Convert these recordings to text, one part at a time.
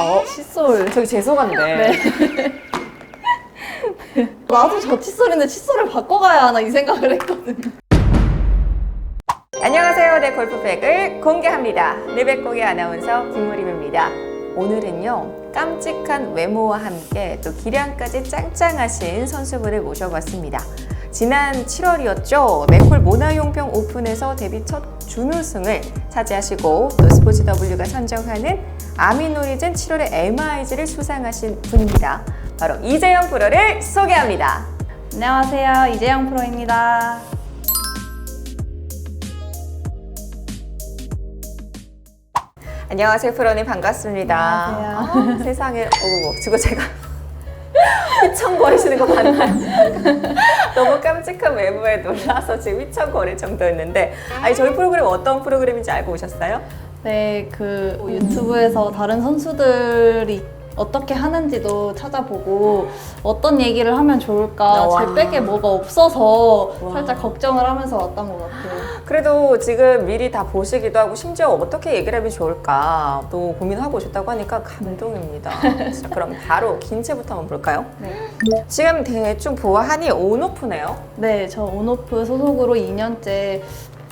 어, 칫솔. 저기 죄송한데. 나도 저 칫솔인데 칫솔을 바꿔가야 하나 이 생각을 했거든. 안녕하세요. 내 골프백을 공개합니다. 리백공의 아나운서 김무림입니다. 오늘은요, 깜찍한 외모와 함께 또 기량까지 짱짱하신 선수분을 모셔봤습니다. 지난 7월이었죠. 맥콜 모나용평 오픈에서 데뷔 첫 준우승을 차지하시고 또 스포츠 W가 선정하는 아미노리즌 7월의 MIG를 수상하신 분입니다. 바로 이재영 프로를 소개합니다. 안녕하세요. 이재영 프로입니다. 안녕하세요, 프로님 반갑습니다. 안녕하세요. 아, 세상에, 어구, 지금 제가 휘청거리시는 거 봤나요? 너무 깜찍한 외모에 놀라서 지금 휘청거릴 정도였는데, 아니 저희 프로그램 어떤 프로그램인지 알고 오셨어요? 네, 그 유튜브에서 다른 선수들이 어떻게 하는지도 찾아보고 어떤 얘기를 하면 좋을까 와. 제 백에 뭐가 없어서 와. 살짝 걱정을 하면서 왔던 것 같아요. 그래도 지금 미리 다 보시기도 하고 심지어 어떻게 얘기를 하면 좋을까 또 고민하고 오셨다고 하니까 감동입니다. 자, 그럼 바로 긴 채부터 한번 볼까요? 네. 지금 대충 보아하니 온오프네요. 네, 저 온오프 소속으로 2년째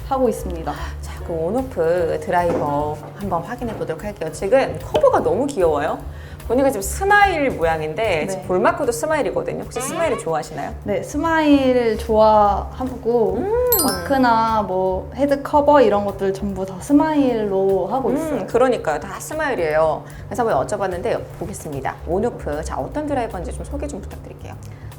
하고 있습니다. 자, 그 온오프 드라이버 한번 확인해 보도록 할게요. 지금 커버가 너무 귀여워요. 보니까 지금 스마일 모양인데 네. 지금 볼 마크도 스마일이거든요. 혹시 스마일 좋아하시나요? 네, 스마일 좋아하고 마크나 뭐 헤드 커버 이런 것들 전부 다 스마일로 하고 있어요. 음, 그러니까요. 다 스마일이에요. 그래서 한번 여쭤봤는데 보겠습니다. 온오프. 자, 어떤 드라이버인지 좀 소개 좀 부탁드릴게요.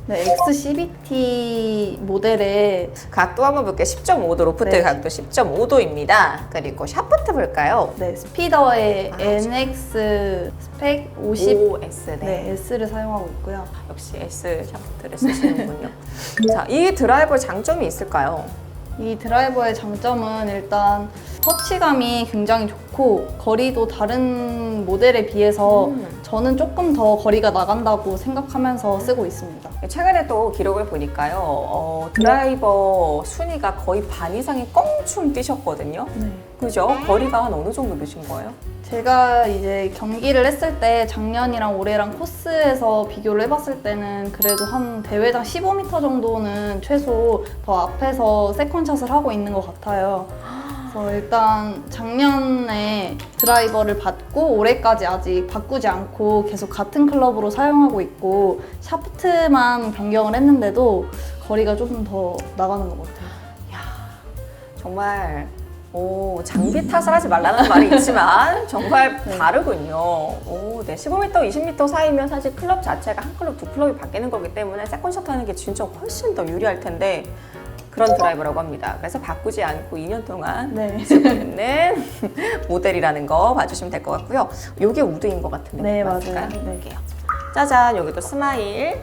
네, XCBT 모델의 각도 한번 볼게요. 10.5도, 로프트 네. 각도 10.5도입니다. 그리고 샤프트 볼까요? 네, 스피더의 아, NX 스펙 50 OS. 네. 네, S를 사용하고 있고요. 역시 S 샤프트를 쓰시는군요. 자, 이 드라이버 장점이 있을까요? 이 드라이버의 장점은 일단 터치감이 굉장히 좋고 거리도 다른 모델에 비해서 음. 저는 조금 더 거리가 나간다고 생각하면서 쓰고 있습니다. 최근에 또 기록을 보니까요, 어, 드라이버 순위가 거의 반 이상이 껑충 뛰셨거든요. 네. 그죠? 거리가 한 어느 정도 되신 거예요? 제가 이제 경기를 했을 때 작년이랑 올해랑 코스에서 비교를 해봤을 때는 그래도 한 대회당 15m 정도는 최소 더 앞에서 세컨샷을 하고 있는 것 같아요. 그래서 일단 작년에 드라이버를 받고 올해까지 아직 바꾸지 않고 계속 같은 클럽으로 사용하고 있고 샤프트만 변경을 했는데도 거리가 조금 더 나가는 것 같아요. 정말 오, 장비 탓을 하지 말라는 말이 있지만 정말 네. 다르군요. 오, 네, 15m, 20m 사이면 사실 클럽 자체가 한 클럽, 두 클럽이 바뀌는 거기 때문에 세컨샷 하는 게 진짜 훨씬 더 유리할 텐데 그런 드라이버라고 합니다. 그래서 바꾸지 않고 2년 동안 네. 쓰고 있는 모델이라는 거 봐주시면 될 것 같고요. 이게 우드인 것 같은데 네, 맞을까요? 맞아요. 네. 볼게요. 짜잔, 여기도 스마일.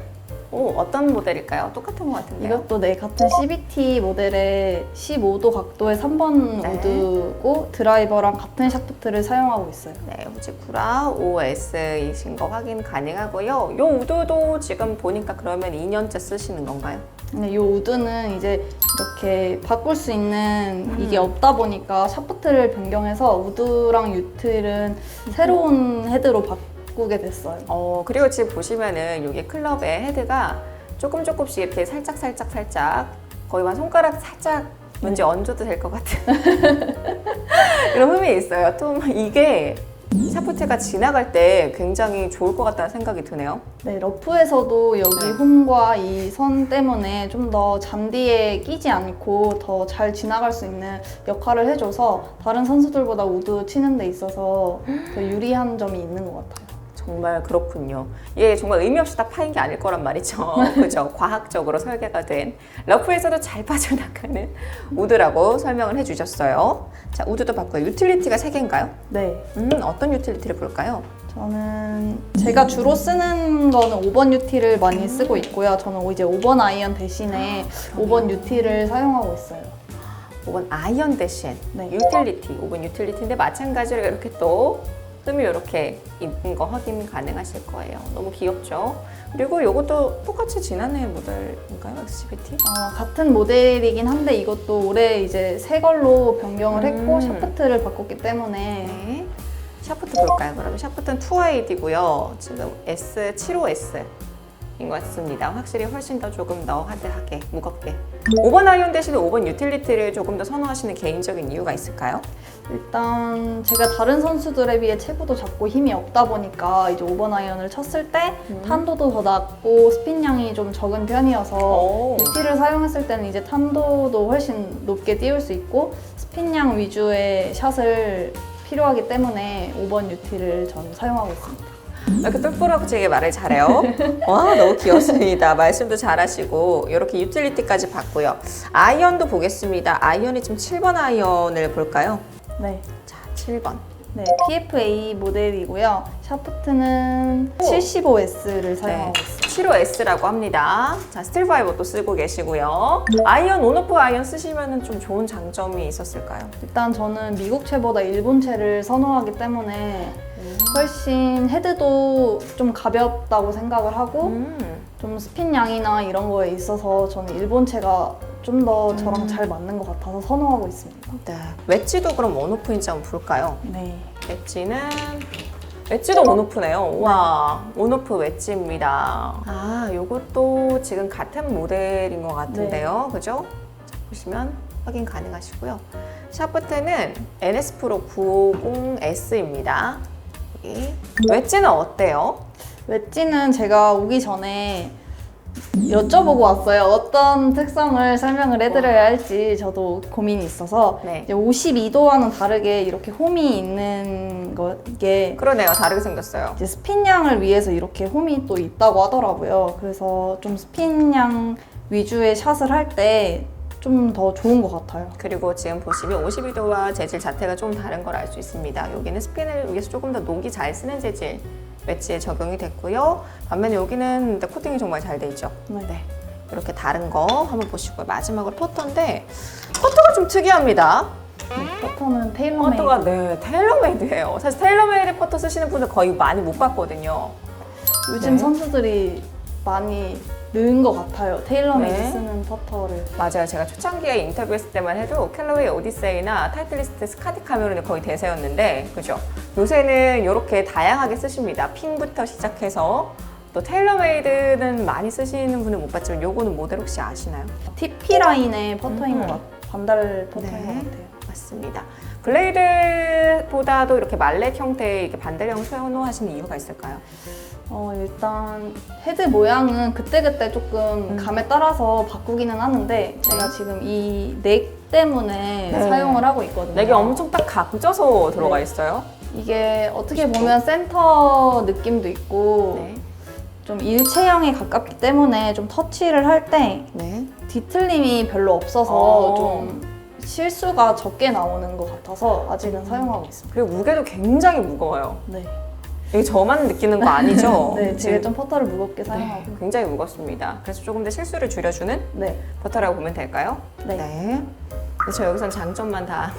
오, 어떤 모델일까요? 똑같은 것 같은데요. 이것도 네 같은 CBT 모델의 15도 각도의 3번 네. 우드고 드라이버랑 같은 샤프트를 사용하고 있어요. 네, 후지쿠라 OS이신 거 확인 가능하고요. 요 우드도 지금 보니까 그러면 2년째 쓰시는 건가요? 근데 이 우드는 이제 이렇게 바꿀 수 있는 이게 없다 보니까 샤프트를 변경해서 우드랑 유틀은 새로운 헤드로 바꾸게 됐어요. 어, 그리고 지금 보시면은 여기 클럽의 헤드가 조금 조금씩 이렇게 살짝 살짝 살짝 거의 한 손가락 살짝 왠지 얹어도 될 것 같은 이런 흠이 있어요. 또 이게 샤프트가 지나갈 때 굉장히 좋을 것 같다는 생각이 드네요. 네, 러프에서도 여기 네. 홈과 이 선 때문에 좀 더 잔디에 끼지 않고 더 잘 지나갈 수 있는 역할을 해줘서 다른 선수들보다 우드 치는 데 있어서 더 유리한 점이 있는 것 같아요. 정말 그렇군요. 이게 정말 의미 없이 다 파인 게 아닐 거란 말이죠. 그죠? 과학적으로 설계가 된 러프에서도 잘 빠져나가는 우드라고 설명을 해주셨어요. 자, 우드도 봤고요. 유틸리티가 세 개인가요? 네, 음, 어떤 유틸리티를 볼까요? 저는 제가 주로 쓰는 거는 5번 UT를 많이 쓰고 있고요. 저는 이제 5번 아이언 대신에 5번 UT를 사용하고 있어요. 5번 아이언 대신 네. 유틸리티, 5번 유틸리티인데 마찬가지로 이렇게 또 흠이 이렇게 있는 거 확인 가능하실 거예요. 너무 귀엽죠? 그리고 이것도 똑같이 지난해 모델인가요? XGBT? 어, 같은 모델이긴 한데 이것도 올해 이제 새 걸로 변경을 했고 음. 샤프트를 바꿨기 때문에 네. 샤프트 볼까요? 그러면 샤프트는 2아이디고요. 지금 S75S. 인것 같습니다. 확실히 훨씬 더 조금 더 하드하게, 무겁게. 5번 아이언 대신에 5번 유틸리티를 조금 더 선호하시는 개인적인 이유가 있을까요? 일단 제가 다른 선수들에 비해 체구도 작고 힘이 없다 보니까 이제 5번 아이언을 쳤을 때 탄도도 더 낮고 스핀량이 좀 적은 편이어서 오. 유티를 사용했을 때는 이제 탄도도 훨씬 높게 띄울 수 있고 스핀량 위주의 샷을 필요하기 때문에 5번 유티를 저는 사용하고 있습니다. 이렇게 똘똘하게 말을 잘해요. 와, 너무 귀엽습니다. 말씀도 잘하시고, 이렇게 유틸리티까지 봤고요. 아이언도 보겠습니다. 아이언이 지금 7번 아이언을 볼까요? 네. 자, 7번. 네, PFA 모델이고요. 샤프트는 75S를 사용하고 네. 있습니다. 75S라고 합니다. 자, 스틸 파이버 또 쓰고 계시고요. 아이언, 온오프 아이언 쓰시면 좀 좋은 장점이 있었을까요? 일단 저는 미국 채보다 일본 채를 선호하기 때문에 훨씬 헤드도 좀 가볍다고 생각을 하고 음. 좀 스핀량이나 이런 거에 있어서 저는 일본 채가 좀 더 저랑 잘 맞는 것 같아서 선호하고 있습니다. 네. 웨지도 그럼 온오프인지 한번 볼까요? 네. 웨지는 웨지도 온오프네요. 와, 온오프 웨지입니다. 아, 요것도 지금 같은 모델인 것 같은데요. 그죠? 자, 보시면 확인 가능하시고요. 샤프트는 NS 프로 950S입니다. 여기. 웨지는 어때요? 웨지는 제가 오기 전에 여쭤보고 왔어요. 어떤 특성을 설명을 해드려야 할지 저도 고민이 있어서 네. 이제 52도와는 다르게 이렇게 홈이 있는 거게 그러네요. 다르게 생겼어요. 이제 스핀량을 위해서 이렇게 홈이 또 있다고 하더라고요. 그래서 좀 스핀량 위주의 샷을 할 때 좀 더 좋은 것 같아요. 그리고 지금 보시면 52도와 재질 자체가 좀 다른 걸 알 수 있습니다. 여기는 스핀을 위해서 조금 더 녹이 잘 쓰는 재질 웨지에 적용이 됐고요. 반면에 여기는 코팅이 정말 잘 돼 있죠. 네. 이렇게 다른 거 한번 보시고요. 마지막으로 퍼터인데 퍼터가 좀 특이합니다. 퍼터는 테일러메이드. 퍼터가 네 테일러메이드예요. 사실 테일러메이드 퍼터 쓰시는 분들 거의 많이 못 봤거든요. 요즘 네. 선수들이 많이 느은 것 같아요. 테일러메이드 네. 쓰는 퍼터를. 맞아요. 제가 초창기에 인터뷰했을 때만 해도 캘러웨이 오디세이나 타이틀리스트 스카디 카메론이 거의 대세였는데, 그죠? 요새는 이렇게 다양하게 쓰십니다. 핑부터 시작해서 또 테일러메이드는 많이 쓰시는 분은 못 봤지만 요거는 모델 혹시 아시나요? TP 라인의 퍼터인 음. 것 같아요. 반달 퍼터인 네. 것 같아요. 맞습니다. 블레이드보다도 이렇게 말렛 형태의 이렇게 반대형 선호하시는 이유가 있을까요? 어, 일단 헤드 모양은 그때그때 조금 음. 감에 따라서 바꾸기는 하는데 제가 지금 이 넥 때문에 네. 사용을 하고 있거든요. 넥이 엄청 딱 각져서 들어가 네. 있어요. 이게 어떻게 보면 센터 느낌도 있고 네. 좀 일체형에 가깝기 때문에 좀 터치를 할 때 네. 뒤틀림이 별로 없어서 어. 좀 실수가 적게 나오는 것 같아서 아직은 사용하고 있습니다. 그리고 무게도 굉장히 무거워요. 네, 이게 저만 느끼는 거 아니죠? 네, 제가 지금 좀 퍼터를 무겁게 네, 사용하고. 굉장히 무겁습니다. 그래서 조금 더 실수를 줄여주는 네, 버터라고 보면 될까요? 네. 그래서 여기선 장점만 다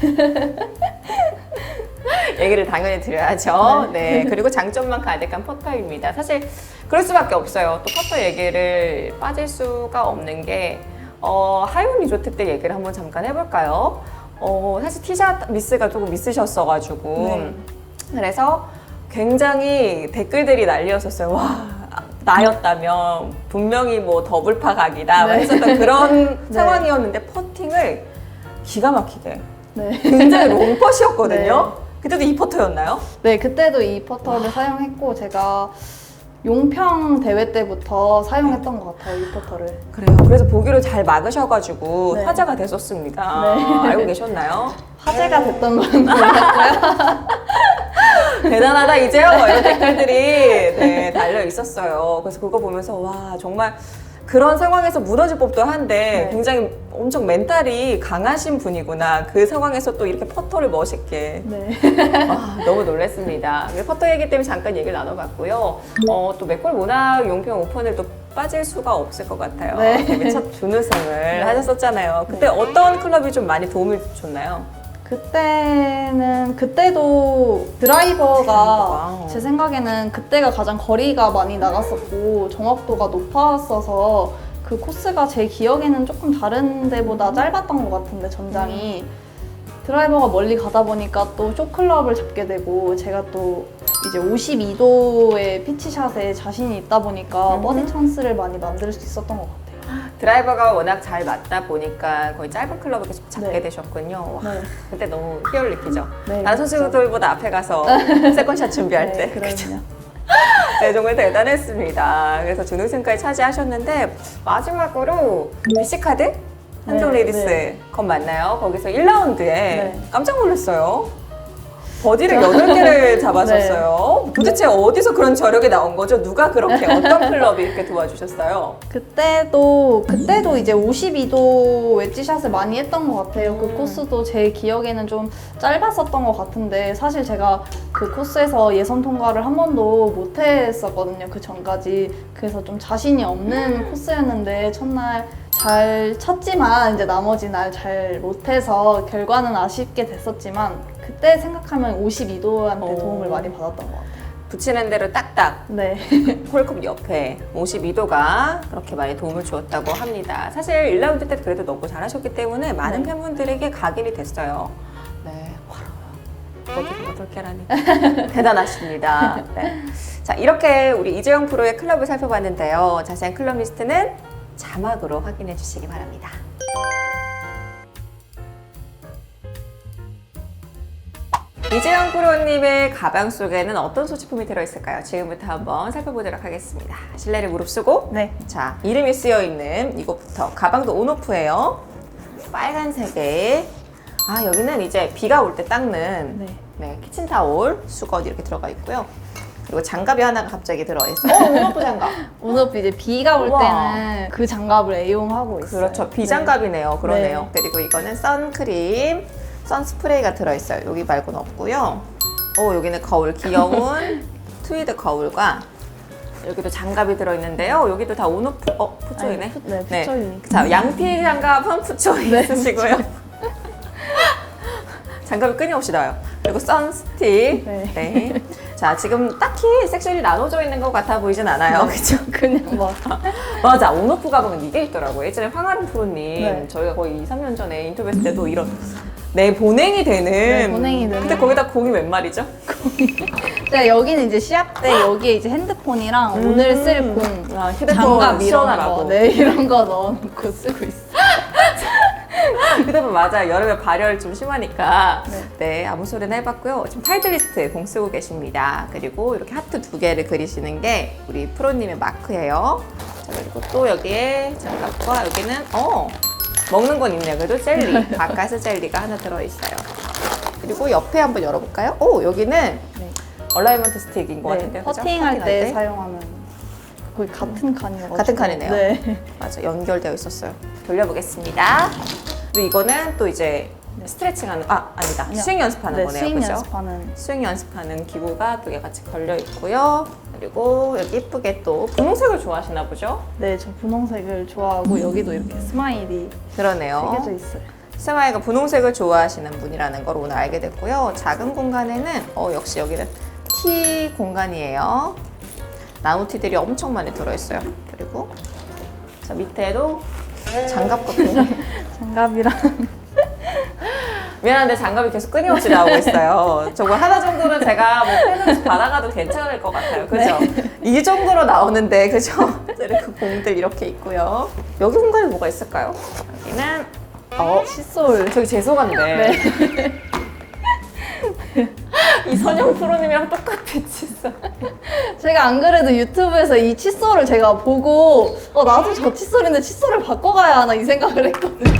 얘기를 당연히 드려야죠. 네. 그리고 장점만 가득한 퍼터입니다. 사실 그럴 수밖에 없어요. 또 퍼터 얘기를 빠질 수가 없는 게 어, 하이온 리조트 때 얘기를 한번 잠깐 해볼까요? 어, 사실 티샷 미스가 조금 있으셨어가지고 네. 그래서 굉장히 댓글들이 난리였었어요. 와, 나였다면 분명히 뭐 더블파 각이다 막 네. 했었던 그런 네. 상황이었는데 퍼팅을 기가 막히게 네. 굉장히 롱퍼시였거든요. 그때도 이 퍼터였나요? 네, 그때도 이 퍼터를 사용했고 제가 용평 대회 때부터 사용했던 것 같아요, 이 퍼터를. 그래요. 그래서 보기로 잘 막으셔가지고 네. 화제가 됐었습니다. 네. 알고 계셨나요? 화제가 됐던 건 몰랐고요. 대단하다 이제요 뭐 이런 댓글들이 네, 달려 있었어요. 그래서 그거 보면서 와 정말 그런 상황에서 무너질 법도 한데 네. 굉장히 엄청 멘탈이 강하신 분이구나. 그 상황에서 또 이렇게 퍼터를 멋있게 네. 아, 너무 놀랐습니다. 퍼터 얘기 때문에 잠깐 얘기를 나눠봤고요. 어, 또 맥콜 모낙 용평 오픈을 또 빠질 수가 없을 것 같아요. 네. 데뷔 첫 준우승을 하셨었잖아요. 그때 어떤 클럽이 좀 많이 도움을 줬나요? 그때는 그때도 드라이버가 드라이버가. 제 생각에는 그때가 가장 거리가 많이 나갔었고 정확도가 높았어서 그 코스가 제 기억에는 조금 다른 데보다 짧았던 것 같은데 전장이 드라이버가 멀리 가다 보니까 또 쇼클럽을 잡게 되고 제가 또 이제 52도의 피치샷에 자신이 있다 보니까 음. 버디 찬스를 많이 만들 수 있었던 것 같아요. 드라이버가 워낙 잘 맞다 보니까 거의 짧은 클럽을 계속 잡게 네. 되셨군요. 와, 네. 그때 너무 희열 느끼죠? 네, 다른 선수들보다 앞에 가서 세컨샷 준비할 때. 네, 그럼요. 네, 정말 대단했습니다. 그래서 준우승까지 차지하셨는데 마지막으로 비시카드 한동 네, 레이디스 네. 건 맞나요? 거기서 1라운드에 네. 깜짝 놀랐어요. 버디를 8개를 잡았었어요. 도대체 어디서 그런 저력이 나온 거죠? 누가 그렇게 어떤 클럽이 이렇게 도와주셨어요? 그때도 그때도 이제 52도 웨지샷을 많이 했던 것 같아요. 그 음. 코스도 제 기억에는 좀 짧았었던 것 같은데 사실 제가 그 코스에서 예선 통과를 한 번도 못 했었거든요. 그 전까지 그래서 좀 자신이 없는 음. 코스였는데 첫날 잘 쳤지만 이제 나머지 날 잘 못해서 결과는 아쉽게 됐었지만 그때 생각하면 52도한테 오. 도움을 많이 받았던 것 같아요. 붙이는 대로 딱딱 네. 홀컵 옆에 52도가 그렇게 많이 도움을 주었다고 합니다. 사실 1라운드 때 그래도 너무 잘하셨기 때문에 많은 네. 팬분들에게 각인이 됐어요. 네, 와우. 버디가 8개라니. 대단하십니다. 네. 자, 이렇게 우리 이재영 프로의 클럽을 살펴봤는데요. 자세한 클럽 리스트는 자막으로 확인해 주시기 바랍니다. 이재영 프로님의 가방 속에는 어떤 소지품이 들어있을까요? 지금부터 한번 살펴보도록 하겠습니다. 실내를 무릅쓰고 네. 자, 이름이 쓰여 있는 이것부터 가방도 온오프예요. 빨간색에 아 여기는 이제 비가 올 때 닦는 네. 네, 키친타올, 수건 이렇게 들어가 있고요. 그리고 장갑이 하나가 갑자기 들어있어요. 어, 온오프 장갑. 오늘 이제 비가 올 우와. 때는 그 장갑을 애용하고 있어요. 그렇죠. 비장갑이네요. 그러네요. 네. 그리고 이거는 선크림, 선스프레이가 들어있어요. 여기 말고는 없고요. 오, 여기는 거울 귀여운 트위드 거울과 여기도 장갑이 들어있는데요. 여기도 다 온오프, 어, 푸초이네. 푸- 네, 푸초이. 자, 양피 장갑은 푸초이 네, 쓰시고요. 장갑이 끊임없이 나요. 그리고 선스틱. 네. 네. 자, 지금 딱히 섹션이 나눠져 있는 것 같아 보이진 않아요. 네. 그죠? 그냥 뭐 맞아 온오프 가방은 이게 있더라고요 예전에 황아름 프로님 네. 저희가 거의 2, 3년 전에 인터뷰했을 때도 이런 네 보냉이 되는 네, 보냉이 되는. 근데 거기다 공이 웬 말이죠? 네, 여기는 이제 시합 때 여기에 이제 핸드폰이랑 음. 오늘 쓸 공, 아, 휴대폰 장갑 이런 시원하라고. 거, 네 이런 거 넣어놓고 쓰고 있어. 휴대폰 맞아요 여름에 발열 좀 심하니까 네. 네, 아무 소리나 해봤고요 지금 타이틀리스트 공 쓰고 계십니다 그리고 이렇게 하트 두 개를 그리시는 게 우리 프로님의 마크예요 자 그리고 또 여기에 장갑과 여기는 어 먹는 건 있네요 그래도 젤리 바카스 젤리가 하나 들어있어요 그리고 옆에 한번 열어볼까요? 오 여기는 네. 얼라이먼트 스틱인 것 네, 같은데요. 그죠? 퍼팅할 때 때. 사용하는 거의 같은 칸이어가지고 같은 칸이네요. 네. 맞아 연결되어 있었어요. 돌려보겠습니다. 그리고 이거는 또 이제 스트레칭하는 아 아니다 아니요. 스윙 연습하는 네, 거네요. 스윙 그죠? 연습하는 스윙 연습하는 기구가 두 개 같이 걸려 있고요. 그리고 여기 예쁘게 또 분홍색을 좋아하시나 보죠? 네, 저 분홍색을 좋아하고 여기도 이렇게 스마일이 그러네요. 새겨져 있어요. 세마이가 분홍색을 좋아하시는 분이라는 걸 오늘 알게 됐고요. 작은 공간에는 어 역시 여기는 티 공간이에요. 나무티들이 엄청 많이 들어있어요. 그리고 자 밑에도 장갑 같은 장갑이랑 미안한데 장갑이 계속 끊임없이 나오고 있어요. 저거 하나 정도는 제가 뭐 펜을 받아가도 괜찮을 것 같아요. 그죠? 이 정도로 나오는데 그죠? 이렇게 공들 이렇게 있고요. 여기 공간에 뭐가 있을까요? 여기는 어 칫솔 저기 죄송한데 네. 이선영 프로님이랑 똑같아 칫솔. 제가 안 그래도 유튜브에서 이 칫솔을 제가 보고 어 나도 저 칫솔인데 칫솔을 바꿔가야 하나 이 생각을 했거든요.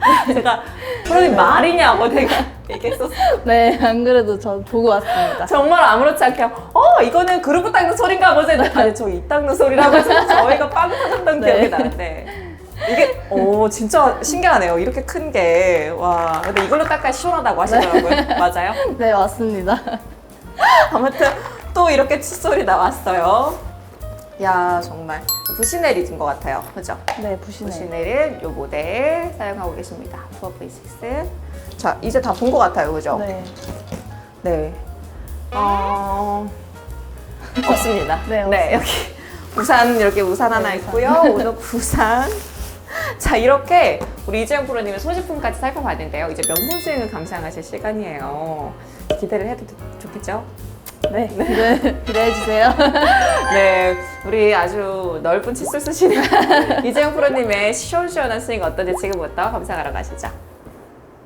제가 프로님 말이냐고 내가 얘기했었어요. 네, 안 그래도 저 보고 왔습니다. 정말 아무렇지 않게 어 이거는 그루브 닦는 소린가 보지. 아니 저 이 닦는 소리라고 해서 저희가 빵 터졌던 네. 기억이 나는데 이게 오 진짜 신기하네요. 이렇게 큰 게 와 근데 이걸로 닦아야 시원하다고 하시더라고요. 맞아요? 네, 맞습니다. 아무튼 또 이렇게 칫솔이 나왔어요. 야 정말 부시넬이진 것 같아요. 그죠? 네, 부시네. 부시넬을 요 모델 사용하고 계십니다. 투어 V6. 자 이제 다 본 것 같아요. 그죠? 네. 네. 어... 없습니다. 네, 여기 우산 이렇게 우산 하나 네, 있고요. 오늘 우산. 자 이렇게 우리 이재영 프로님의 소지품까지 살펴봤는데요. 이제 명분 수행을 감상하실 시간이에요. 기대를 해도 좋겠죠? 네, 기대, 기대해 주세요. 네, 우리 아주 넓은 칫솔 쓰시는 이재영 프로님의 시원시원한 스윙 어떤지 지금부터 감상하러 가시죠.